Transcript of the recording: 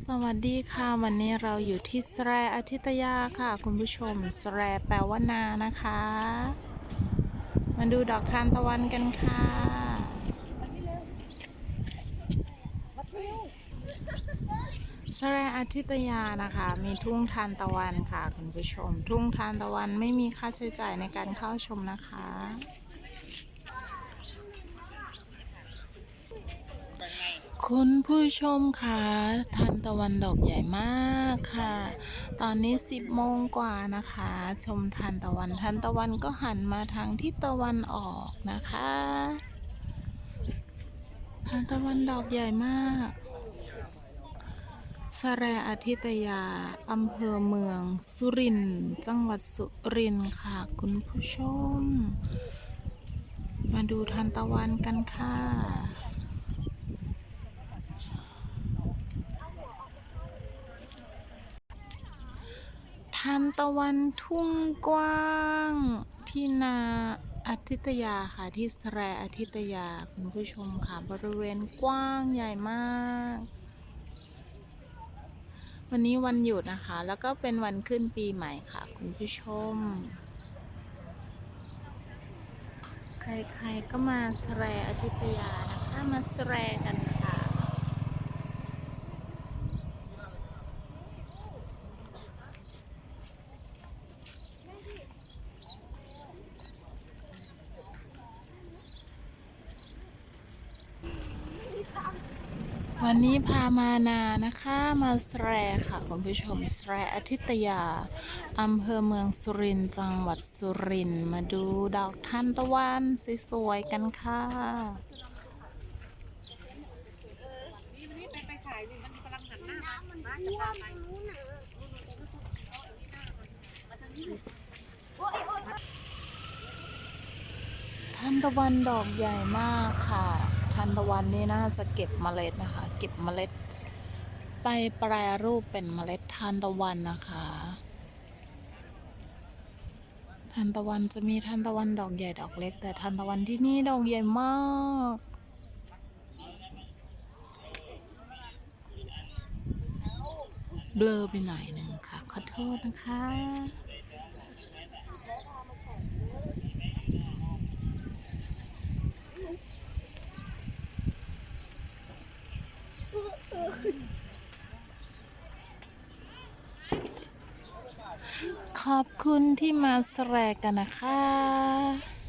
สวัสดีค่ะ วันนี้เราอยู่ที่แสรอาทิตยาค่ะ คุณผู้ชมแสรแปลว่านานะคะ มาดูดอกทานตะวันกันค่ะ แสรอาทิตยานะคะ มีทุ่งทานตะวันค่ะ คุณผู้ชม ทุ่งทานตะวันไม่มีค่าใช้จ่ายในการเข้าชมนะคะ คุณผู้ชมคะทานตะวันดอกใหญ่มากค่ะ ตอนนี้10โมงกว่านะคะ ชมทานตะวันทานตะวันก็หันมาทางทิศตะวันออกนะคะทานตะวันดอกใหญ่มากสแรอาทิตยาอำเภอเมืองสุรินทร์จังหวัดสุรินทร์ค่ะ คุณผู้ชม มาดูทานตะวันกันค่ะ ทานตะวันทุ่งกว้างที่นาอาทิตยาค่ะที่แสรอาทิตยาคุณผู้ชมค่ะบริเวณกว้างใหญ่มาก วันนี้วันหยุดนะคะ แล้วก็เป็นวันขึ้นปีใหม่ค่ะ คุณผู้ชม ใครๆก็มาแสรอาทิตยานะคะมาแสรกันค่ะ วันนี้พามานานะคะมาสแรค่ะคุณผู้ชมสแรอาทิตยาอำเภอเมืองสุรินทร์จังหวัดสุรินทร์มาดูดอกทานตะวันสวยๆกันค่ะนี่ไปไปขายนี่มันกำลังหันหน้ามาบ้านจะพาไปทานตะวันดอกใหญ่มากค่ะ ทานตะวันนี่น่าจะเก็บเมล็ดนะคะ เก็บเมล็ด ไปแปรรูปเป็นเมล็ดทานตะวันนะคะทานตะวันจะมีทานตะวันดอกใหญ่ดอกเล็ก แต่ทานตะวันที่นี่ดอกใหญ่มากเบลอไปหน่อยหนึ่งค่ะ ขอโทษนะคะ ขอบคุณที่มาแสรกกันนะคะ